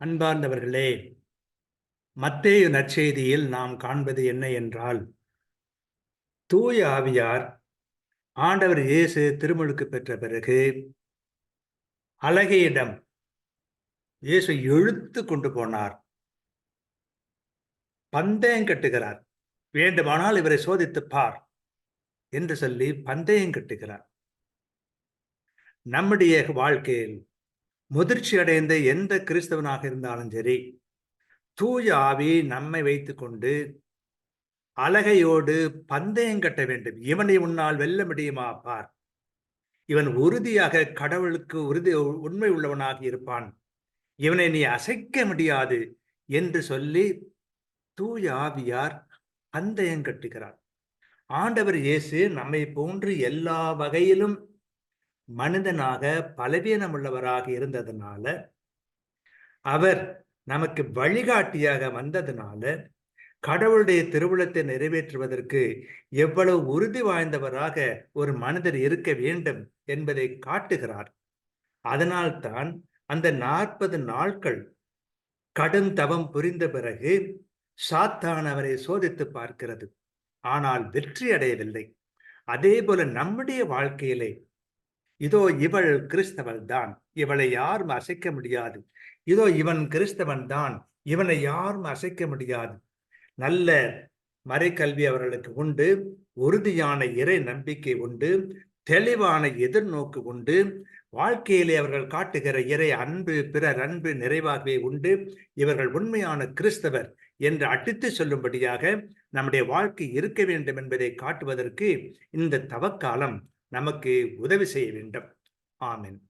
அன்பார்ந்தவர்களே மத்தேயு நற்செய்தியில் நாம் காண்பது என்ன என்றால் தூய ஆவியார் ஆண்டவர் இயேசு திருமுழுக்கு பெற்ற பிறகு அழகையிடம் இயேசு எழுத்து கொண்டு போனார். பந்தயம் கட்டுகிறார். வேண்டுமானால் இவரை சோதித்து பார் என்று சொல்லி பந்தயம் கட்டுகிறார். நம்முடைய வாழ்க்கையில் முதிர்ச்சி அடைந்த எந்த கிறிஸ்தவனாக இருந்தாலும் சரி தூய ஆவி நம்மை வைத்துக்கொண்டு அழகையோடு பந்தயம் கட்ட வேண்டும். இவனை உன்னால் வெல்ல முடியுமா? பார். இவன் உறுதியாக கடவுளுக்கு உறுதி உண்மை உள்ளவனாக இருப்பான். இவனை நீ அசைக்க முடியாது என்று சொல்லி தூய ஆவியார் பந்தயம் கட்டுகிறார். ஆண்டவர் இயேசு நம்மை போன்று எல்லா வகையிலும் மனிதனாக பலவீனம் உள்ளவராக இருந்ததுனால அவர் நமக்கு வழிகாட்டியாக வந்ததுனால கடவுளுடைய திருவுளத்தை நிறைவேற்றுவதற்கு எவ்வளவு உறுதி வாய்ந்தவராக ஒரு மனிதர் இருக்க வேண்டும் என்பதை காட்டுகிறார். அதனால்தான் அந்த நாற்பது நாட்கள் கடும் தவம் புரிந்த பிறகு சாத்தான் அவரை சோதித்து பார்க்கிறது. ஆனால் வெற்றி அடையவில்லை. அதே போல நம்முடைய வாழ்க்கையிலே இதோ இவள் கிறிஸ்தவள் தான் இவளை யாரும் அசைக்க முடியாது. இதோ இவன் கிறிஸ்தவன் தான் இவனை யாரும் அசைக்க முடியாது. நல்ல மறைக்கல்வி அவர்களுக்கு உண்டு. உறுதியான இறை நம்பிக்கை உண்டு. தெளிவான எதிர்நோக்கு உண்டு. வாழ்க்கையிலே அவர்கள் காட்டுகிற இறை அன்பு பிறர் அன்பு நிறைவாகவே உண்டு. இவர்கள் உண்மையான கிறிஸ்தவர் என்று அடித்து சொல்லும்படியாக நம்முடைய வாழ்க்கை இருக்க வேண்டும் என்பதை காட்டுவதற்கு இந்த தவக்காலம் நமக்கு உதவி செய்ய வேண்டும். ஆமென்.